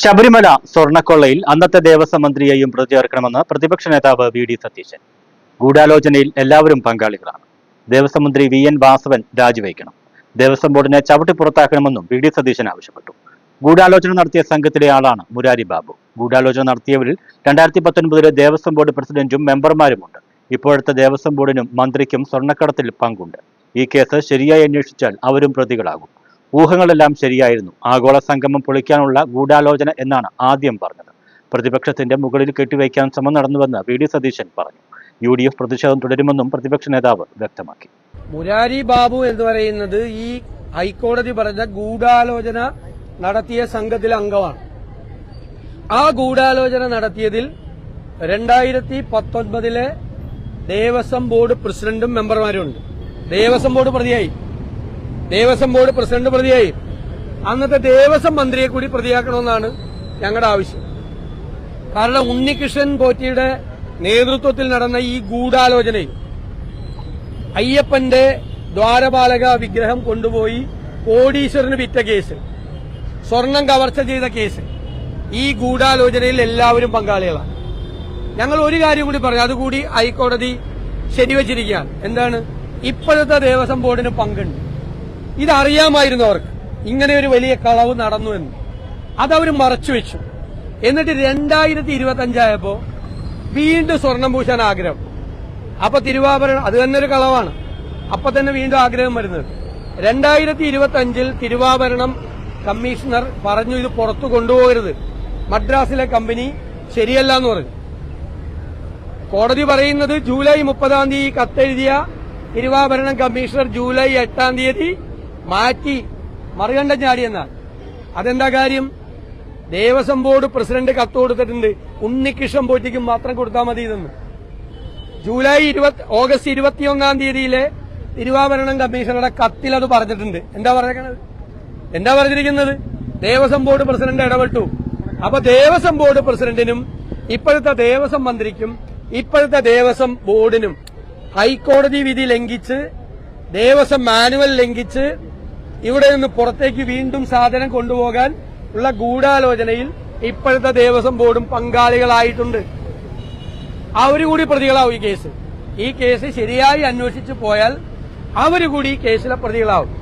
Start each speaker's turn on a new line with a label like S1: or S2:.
S1: ശബരിമല സ്വർണക്കൊള്ളയിൽ അന്നത്തെ ദേവസ്വം മന്ത്രിയെയും പ്രതി ചേർക്കണമെന്ന് പ്രതിപക്ഷ നേതാവ് വി ഡി സതീശൻ. ഗൂഢാലോചനയിൽ എല്ലാവരും പങ്കാളികളാണ്. ദേവസ്വം മന്ത്രി വി എൻ വാസവൻ രാജിവയ്ക്കണം ദേവസ്വം ബോർഡിനെ ചവിട്ടി പുറത്താക്കണമെന്നും വി ഡി സതീശൻ ആവശ്യപ്പെട്ടു. ഗൂഢാലോചന നടത്തിയ സംഘത്തിലെ ആളാണ് മുരാരി ബാബു. ഗൂഢാലോചന നടത്തിയവരിൽ രണ്ടായിരത്തി പത്തൊൻപതിലെ ദേവസ്വം ബോർഡ് പ്രസിഡന്റും മെമ്പർമാരുമുണ്ട്. ഇപ്പോഴത്തെ ദേവസ്വം ബോർഡിനും മന്ത്രിക്കും സ്വർണക്കടത്തിൽ പങ്കുണ്ട്. ഈ കേസ് ശരിയായി അന്വേഷിച്ചാൽ അവരും പ്രതികളാകും. ഊഹങ്ങളെല്ലാം ശരിയായിരുന്നു. ആഗോള സംഗമം പൊളിക്കാനുള്ള ഗൂഢാലോചന എന്നാണ് ആദ്യം പറഞ്ഞത്. പ്രതിപക്ഷത്തിന്റെ മുകളിൽ കെട്ടിവയ്ക്കാൻ ശ്രമം നടന്നുവെന്ന് വി ഡി സതീശൻ പറഞ്ഞു. യു ഡി എഫ് പ്രതിഷേധം തുടരുമെന്നും പ്രതിപക്ഷ നേതാവ് വ്യക്തമാക്കി.
S2: മുരാരി ബാബു എന്ന് പറയുന്നത് ഈ ഹൈക്കോടതി പറഞ്ഞ ഗൂഢാലോചന നടത്തിയ സംഘത്തിലെ അംഗമാണ്. ആ ഗൂഢാലോചന നടത്തിയതിൽ രണ്ടായിരത്തി പത്തൊൻപതിലെ ദേവസ്വം ബോർഡ് പ്രസിഡന്റും മെമ്പർമാരും ഉണ്ട് ദേവസ്വം ബോർഡ് പ്രതിയായി ദേവസ്വം ബോർഡ് പ്രസിഡന്റ് പ്രതിയായി. അന്നത്തെ ദേവസ്വം മന്ത്രിയെ കൂടി പ്രതിയാക്കണമെന്നാണ് ഞങ്ങളുടെ ആവശ്യം. കാരണം ഉണ്ണികൃഷ്ണൻ പോറ്റിയുടെ നേതൃത്വത്തിൽ നടന്ന ഈ ഗൂഢാലോചനയിൽ അയ്യപ്പന്റെ ദ്വാരപാലക വിഗ്രഹം കൊണ്ടുപോയി കോടീശ്വരന് വിറ്റ കേസ് സ്വർണം കവർച്ച ചെയ്ത കേസ് ഈ ഗൂഢാലോചനയിൽ എല്ലാവരും പങ്കാളികളാണ്. ഞങ്ങൾ ഒരു കാര്യം കൂടി പറഞ്ഞു അതുകൂടി ഹൈക്കോടതി ശരിവച്ചിരിക്കുകയാണ്. എന്താണ്? ഇപ്പോഴത്തെ ദേവസ്വം ബോർഡിന് പങ്കുണ്ട്. ഇതറിയാമായിരുന്നു അവർക്ക് ഇങ്ങനെ ഒരു വലിയ കളവ് നടന്നു എന്ന്. അതവർ മറച്ചുവെച്ചു. എന്നിട്ട് രണ്ടായിരത്തി ഇരുപത്തി അഞ്ചായപ്പോ വീണ്ടും സ്വർണം പൂശാൻ ആഗ്രഹം. അപ്പൊ തിരുവാഭരണം അത് തന്നെ ഒരു കളവാണ്. അപ്പൊ തന്നെ വീണ്ടും ആഗ്രഹം വരുന്നത്. രണ്ടായിരത്തി ഇരുപത്തി അഞ്ചിൽ തിരുവാഭരണം കമ്മീഷണർ പറഞ്ഞു ഇത് പുറത്തു കൊണ്ടുപോകരുത്. മദ്രാസിലെ കമ്പനി ശരിയല്ല എന്ന് പറഞ്ഞു. കോടതി പറയുന്നത് ജൂലൈ മുപ്പതാം തീയതി കത്തെഴുതിയ തിരുവാഭരണം കമ്മീഷണർ ജൂലൈ എട്ടാം തീയതി മാറ്റി മറുകണ്ഠം ചാടിയെന്നാണ് അതെന്താ കാര്യം? ദേവസ്വം ബോർഡ് പ്രസിഡന്റ് കത്ത് കൊടുത്തിട്ടുണ്ട്. ഉണ്ണികൃഷ്ണൻ പോറ്റിക്ക് മാത്രം കൊടുത്താൽ മതി ഇതെന്ന്. ജൂലൈ ഇരുപത്തി ഓഗസ്റ്റ് ഇരുപത്തിയൊന്നാം തീയതിയിലെ തിരുവാഭരണം കമ്മീഷണറുടെ കത്തിൽ അത് പറഞ്ഞിട്ടുണ്ട്. എന്താ പറഞ്ഞേക്കണത്? എന്താ പറഞ്ഞിരിക്കുന്നത്? ദേവസ്വം ബോർഡ് പ്രസിഡന്റ് ഇടപെട്ടു. അപ്പൊ ദേവസ്വം ബോർഡ് പ്രസിഡന്റിനും ഇപ്പോഴത്തെ ദേവസ്വം മന്ത്രിക്കും ഇപ്പോഴത്തെ ദേവസ്വം ബോർഡിനും ഹൈക്കോടതി വിധി ലംഘിച്ച് ദേവസ്വം മാനുവൽ ലംഘിച്ച് ഇവിടെ നിന്ന് പുറത്തേക്ക് വീണ്ടും സാധനം കൊണ്ടുപോകാൻ ഉള്ള ഗൂഢാലോചനയിൽ ഇപ്പോഴത്തെ ദേവസ്വം ബോർഡും പങ്കാളികളായിട്ടുണ്ട്. അവർ കൂടി പ്രതികളാവും ഈ കേസ്. ഈ കേസ് ശരിയായി അന്വേഷിച്ചു പോയാൽ അവർ കൂടി ഈ കേസിലെ പ്രതികളാവും.